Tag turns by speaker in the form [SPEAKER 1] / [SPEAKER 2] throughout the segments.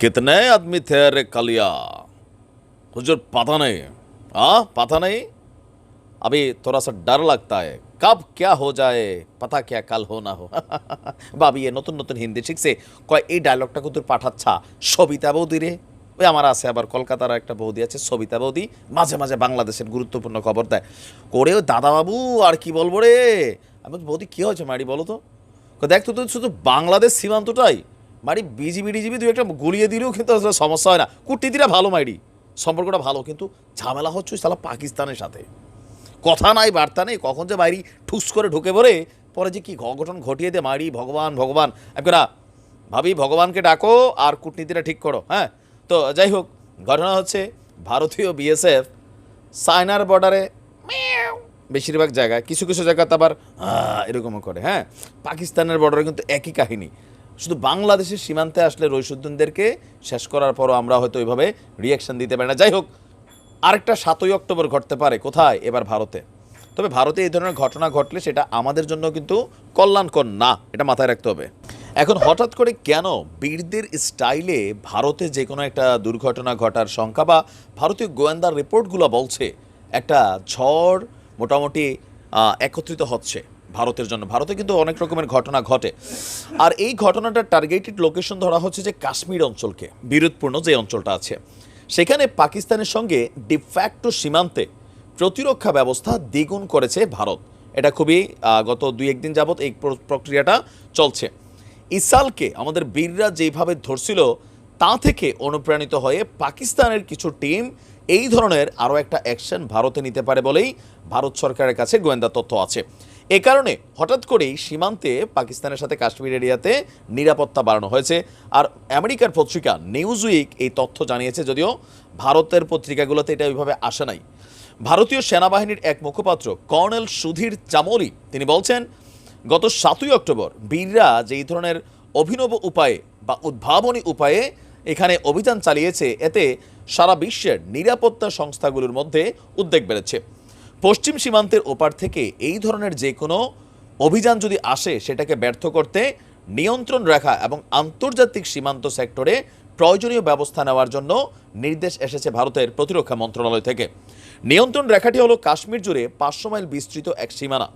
[SPEAKER 1] कितने आदमी थे रे कलिया हुजूर पता नहीं हाँ पता नहीं अभी थोड़ा सा डर लगता है कब क्या हो जाए पता क्या কাল হো না হো বাবি এ নতুন নতুন হিন্দি শিখছে কয় এই ডায়লগটা কিন্তু পাঠাচ্ছা সবিতা বৌদি রে ওই আমার আছে আবার কলকাতার একটা বৌদি আছে সবিতা বৌদি মাঝে মাঝে বাংলাদেশের গুরুত্বপূর্ণ খবর দেয় করে ওই দাদাবাবু আর কি বলবো রে আমি বলছি, বৌদি কী হয়েছে মারি বলো তো কয়, দেখ তো তুই শুধু বাংলাদেশ সীমান্তটাই মারি বিজিবি ডিজিবি দুই একটা গুলিয়ে দিলেও কিন্তু সমস্যা হয় না। কূটনীতিরা ভালো মাইরি, সম্পর্কটা ভালো, কিন্তু ঝামেলা হচ্ছে সালা পাকিস্তানের সাথে। কথা নাই, বার্তা নেই, কখন যে বাইরি ঠুস করে ঢুকে পড়ে, পরে যে কি অঘটন ঘটিয়ে দে মারি ভগবান ভগবান। একটা ভাবি ভগবানকে ডাকো আর কূটনীতিটা ঠিক করো হ্যাঁ? তো যাই হোক, ঘটনা হচ্ছে ভারতীয় বিএসএফ চায়নার বর্ডারে বেশিরভাগ জায়গায়, কিছু কিছু জায়গাতে আবার এরকমও করে হ্যাঁ? পাকিস্তানের বর্ডারে কিন্তু একই কাহিনী। শুধু বাংলাদেশের সীমান্তে আসলে রইসুদ্দিনদেরকে শেষ করার পরও আমরা হয়তো ওইভাবে রিয়াকশন দিতে পারি না। যাই হোক, আরেকটা সাতই অক্টোবর ঘটতে পারে কোথায় এবার ভারতে? তবে ভারতে এই ধরনের ঘটনা ঘটলে সেটা আমাদের জন্য কিন্তু কল্যাণকর না, এটা মাথায় রাখতে হবে। এখন হঠাৎ করে কেন বীরদের স্টাইলে ভারতে যে কোনো একটা দুর্ঘটনা ঘটার সংখ্যা বা ভারতীয় গোয়েন্দার রিপোর্টগুলো বলছে একটা ঝড় মোটামুটি একত্রিত হচ্ছে। ভারতের জন্য। ভারতে কিন্তু অনেক রকমের ঘটনা ঘটে। আর এই ঘটনাটার টার্গেটেড লোকেশন ধরা হচ্ছে যে কাশ্মীর অঞ্চলকে, বিরোধপূর্ণ যে অঞ্চলটা আছে। সেখানে পাকিস্তানের সঙ্গে ডিফ্যাক্টো সীমান্তে প্রতিরক্ষা ব্যবস্থা দ্বিগুণ করেছে ভারত। এটা খুবই গত দুই একদিন যাবৎ এই প্রক্রিয়াটা চলছে। ইসালকে আমাদের বীররা যেভাবে ধরছিল, তা থেকে অনুপ্রাণিত হয়ে পাকিস্তানের কিছু টিম এই ধরনের আরও একটা অ্যাকশন ভারতে নিতে পারে বলেই ভারত সরকারের কাছে গোয়েন্দা তথ্য আছে। এ কারণে হঠাৎ করেই সীমান্তে পাকিস্তানের সাথে কাশ্মীর এরিয়াতে নিরাপত্তা বাড়ানো হয়েছে। আর আমেরিকার পত্রিকা নিউজ উইক এই তথ্য জানিয়েছে যদিও ভারতের পত্রিকাগুলোতে এটা ওইভাবে আসে নাই। ভারতীয় সেনাবাহিনীর এক মুখপাত্র কর্নেল সুধীর চামলি, তিনি বলছেন, গত সাতই অক্টোবর বীররা যেই ধরনের অভিনব উপায়ে বা উদ্ভাবনী উপায়ে এখানে অভিযান চালিয়েছে, এতে সারা বিশ্বের নিরাপত্তা সংস্থাগুলোর মধ্যে উদ্বেগ বেড়েছে। পশ্চিম সীমান্তের ওপার থেকে এই ধরনের যে কোনো অভিযান যদি আসে, সেটাকে ব্যর্থ করতে নিয়ন্ত্রণ রাখা এবং আন্তর্জাতিক সীমান্ত সেক্টরে প্রয়োজনীয় ব্যবস্থা নেওয়ার জন্য নির্দেশ এসেছে ভারতের প্রতিরক্ষা মন্ত্রণালয় থেকে। নিয়ন্ত্রণ রেখাটি হলো কাশ্মীর জুড়ে পাঁচশো মাইল বিস্তৃত এক সীমানা,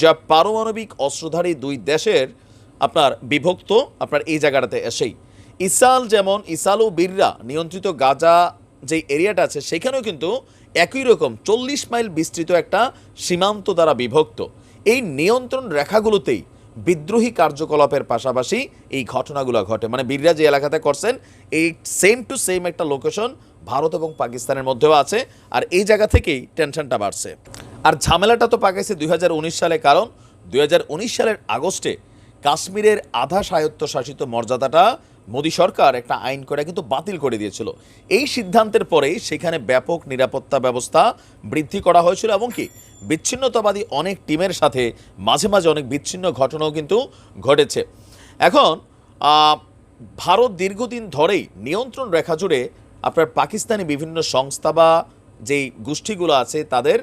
[SPEAKER 1] যা পারমাণবিক অস্ত্রধারী দুই দেশের আপনার বিভক্ত, আপনার এই জায়গাটাতে এসেই। ইসাল যেমন, ইসাল ও বীররা নিয়ন্ত্রিত গাজা যে এরিয়াটা আছে, সেখানেও কিন্তু একই রকম চল্লিশ মাইল বিস্তৃত একটা সীমান্ত দ্বারা বিভক্ত। এই নিয়ন্ত্রণ রেখাগুলোতেই বিদ্রোহী কার্যকলাপের পাশাপাশি এই ঘটনাগুলো ঘটে। মানে বীররা যে এলাকাতে করছেন, এই সেম টু সেম একটা লোকেশন ভারত এবং পাকিস্তানের মধ্যেও আছে, আর এই জায়গা থেকেই টেনশনটা বাড়ছে। আর ঝামেলাটা তো পাকাইছে দুই হাজার উনিশ সালে কারণ। দুই হাজার উনিশ সালের আগস্টে কাশ্মীরের আধা স্বায়ত্তশাসিত মর্যাদাটা মোদী সরকার একটা আইন করে, কিন্তু বাতিল করে দিয়েছিল। এই সিদ্ধান্তের পরেই সেখানে ব্যাপক নিরাপত্তা ব্যবস্থা বৃদ্ধি করা হয়েছিল এবং কি বিচ্ছিন্নতাবাদী অনেক টিমের সাথে মাঝে মাঝে অনেক বিচ্ছিন্ন ঘটনাও কিন্তু ঘটেছে। এখন ভারত দীর্ঘদিন ধরেই নিয়ন্ত্রণ রেখা জুড়ে আপনার পাকিস্তানি বিভিন্ন সংস্থা বা যেই গোষ্ঠীগুলো আছে তাদের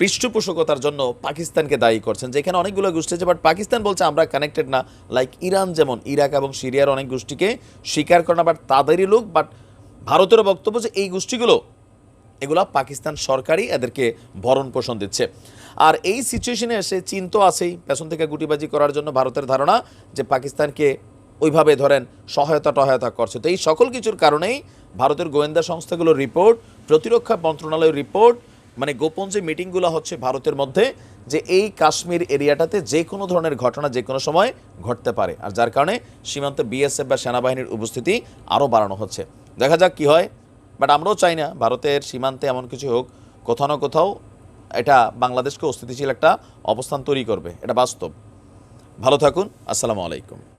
[SPEAKER 1] পৃষ্ঠপোষকতার জন্য পাকিস্তানকে দায়ী করছেন, যেখানে অনেকগুলো গোষ্ঠী আছে বাট পাকিস্তান বলছে আমরা কানেক্টেড না। লাইক ইরান যেমন, ইরাক এবং সিরিয়ার অনেক গোষ্ঠীকে স্বীকার করে না বাট তাদেরই লোক বাট ভারতেরও বক্তব্য যে এই গোষ্ঠীগুলো, এগুলা পাকিস্তান সরকারই এদেরকে ভরণ পোষণ দিচ্ছে। আর এই সিচুয়েশনে এসে চীন তো আছেই, পেছন থেকে গুটিবাজি করার জন্য ভারতের ধারণা যে পাকিস্তানকে ওইভাবে ধরেন সহায়তা টহায়তা করছে। তো এই সকল কিছুর কারণেই ভারতের গোয়েন্দা সংস্থাগুলোর রিপোর্ট প্রতিরক্ষা মন্ত্রণালয়ের রিপোর্ট মানে গোপন যে মিটিংগুলো হচ্ছে ভারতের মধ্যে, যে এই কাশ্মীর এরিয়াটাতে যে কোনো ধরনের ঘটনা যে কোনো সময় ঘটতে পারে। আর যার কারণে সীমান্তে বিএসএফ বা সেনাবাহিনীর উপস্থিতি আরও বাড়ানো হচ্ছে। দেখা যাক কি হয়, বাট আমরাও চাই না ভারতের সীমান্তে এমন কিছু হোক, কোথাও না কোথাও এটা বাংলাদেশকে অস্থিতিশীল একটা অবস্থান তৈরি করবে। এটা বাস্তব। ভালো থাকুন, আসসালামু আলাইকুম।